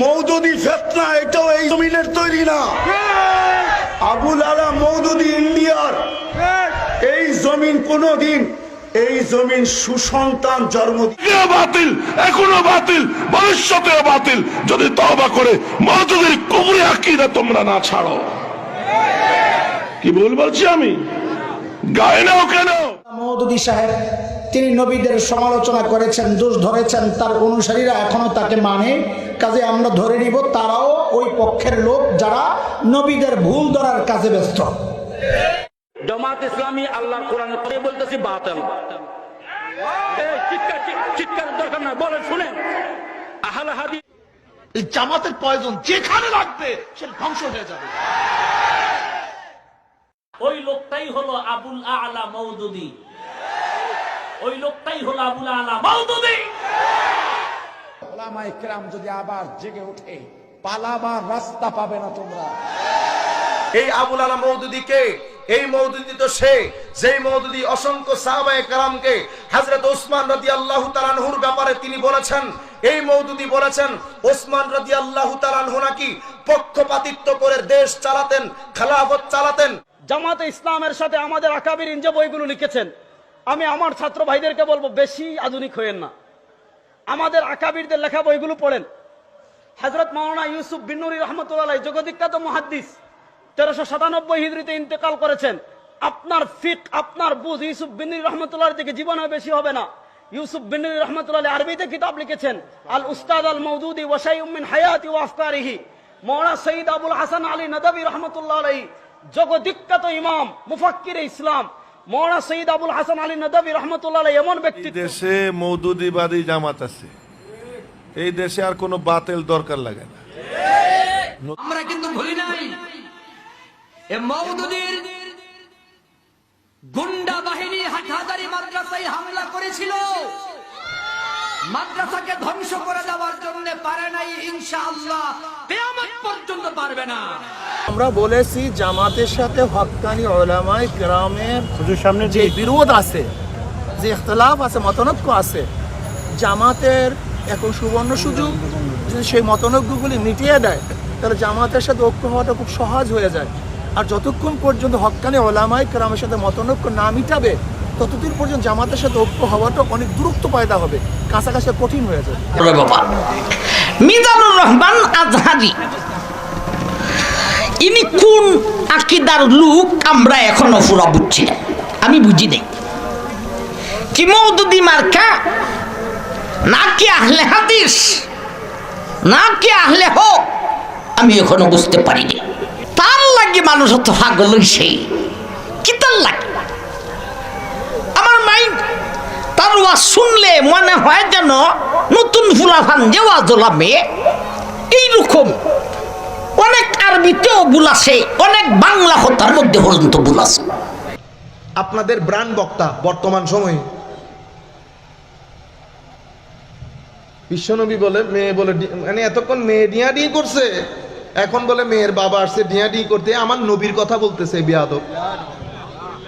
মৌদুদি ফেতনা এটাও এই জমিনের তৈরি না। আবুল আলা মৌদুদি ইন্ডিয়ার। এই জমিন কোনোদিন এই জমিন সুসন্তান জন্ম বাতিল এখনও বাতিল ভবিষ্যতেও বাতিল। যদি তওবা করে মজুদের কুবরে আকিদা তোমরা না ছাড়ো। কি ভুল বলছি আমি? গায়ে নাও কেন? মৌদুদি সাহেব তিনি নবীদের সমালোচনা করেছেন দোষ ধরেছেন তার অনুসারীরা এখনও তাকে মানে। কাজে আমরা ধরে নিব তারাও ওই পক্ষের লোক যারা নবীদের ভুল ধরার কাজে ব্যস্ত। জামাত ইসলামী আল্লাহর কোরআনে করে বলতেছি বাতিল। এই চিৎকার চিৎকার দরকার না বলেন শুনেন। আহলে হাদিস জামাতের প্রয়োজন যেখানে লাগবে সে ধ্বংস হয়ে যাবে। ওই লোকটাই হলো আবুল আলা মৌদুদি ওই লোকটাই হলো আবুল আলা। মৌদুদি ওলামায়ে কেরাম যদি আবার জেগে ওঠে পালাবার রাস্তা পাবে না তোমরা। এই আবুল আলা মৌদুদিকে এই মৌদুদি তো সে যেই মৌদুদি অসংখ্য সাহাবায়ে কালামকে হযরত ওসমান রাদিয়াল্লাহু তাআলা আনহুর ব্যাপারে তিনি বলেছেন এই মৌদুদি বলেছেন ওসমান রাদিয়াল্লাহু তাআলা আনহু নাকি পক্ষপাতিত্ব করে দেশ চালাতেন খেলাফত চালাতেন। জামাতে ইসলামের সাথে আমাদের আকাবির যে বইগুলো লিখেছেন। আমি আমার ছাত্র ভাইদেরকে বলব, বেশি আধুনিক হইয়েন না। আমাদের আকাবিরদের লেখা বইগুলো পড়েন। হজরত মাওলানা ইউসুফ বিনুরি রহমতুল্লাহ জগদিখ্যাত মহাদ্দিস। তেরোশো সাতানব্বই হিজড়িতে ইন্তেকাল করেছেন। আপনার ফিক, আপনার বুঝ ইউসুফ বিনুরি রহমতুল্লাহ থেকে জীবনে বেশি হবে না। ইউসুফ বিনুরি রহমতুল্লাহ আরবিতে কিতাব লিখেছেন, আল উস্তাদ আল মৌদুদি ওয়াসাই উম্মিন হায়াতি ওয়াফকারিহি মৌলানা সঈদ আবুল হাসান আলী নদবী রহমতুল্লাহ আলাই জগদিখ্যাত ইমাম, মুফাক্কির ইসলাম। সঈদ আবুল হাসান আলী নদবী রহমতুল্লাহ এমন এই ব্যক্তিত্ব দেশে মৌদুদিবাদী জামাত আছে। এই দেশে আর কোনো বাতিল দরকার লাগে না। আমরা কিন্তু ভুলি নাই। এ মৌদুদির গুন্ডা বাহিনী হাটহাজারি মাদ্রাসায় হামলা করেছিল। মাদ্রাসাকে ধ্বংস করে দেওয়ার জন্য পারে নাই ইনশাআল্লাহ। কিয়ামত পর্যন্ত পারবে না। আমরা বলেছি জামাতের সাথে হক্কানি ওলামাই গ্রামের সামনে যে বিরোধ আছে যে ইখতলাফ আছে মতনৈক্য আছে জামাতের এখন সুবর্ণ সুযোগ যদি সেই মতনৈক্যগুলি মিটিয়ে দেয় তাহলে জামাতের সাথে ঐক্য হওয়াটা খুব সহজ হয়ে যায়। আর যতক্ষণ পর্যন্ত হক্কানি ওলামাই গ্রামের সাথে মতনৈক্য না মিটাবে ততদিন পর্যন্ত জামাতের সাথে ঐক্য হওয়াটা অনেক দূরত্ব পায়দা হবে কাছাকাছি কঠিন হয়ে যাবে। মিজানুর রহমান আজহারি। ইনি কোন আকিদার লোক আমরা এখনও পুরা বুঝছি না। আমি বুঝি নাই। কি মৌদুদি মার্কা? নাকি আহলে হাদিস? নাকি আহলে হোক? আমি এখনও বুঝতে পারিনি। তার লাগে মানুষ অত পাগল হইছে। কি তার লাগে? আমার মাইন্ড তার ওয়াজ শুনলে মনে হয় যেন নতুন ফুলাফান যে ওয়াজ ওলামে, এইরকম আরবিতেও ভুল আছে, অনেক বাংলা কথার মধ্যে পর্যন্ত ভুল আছে। আপনাদের ব্র্যান্ড বক্তা বর্তমান সময়ে বিশ্বনবী বলে, মেয়ে বলে মানে এতক্ষণ মেয়ে ডিয়া ডি করছে, এখন বলে মেয়ের বাবা আসছে ডিয়া ডি করতে, আমার নবীর কথা বলতেছে, বিয়াদব।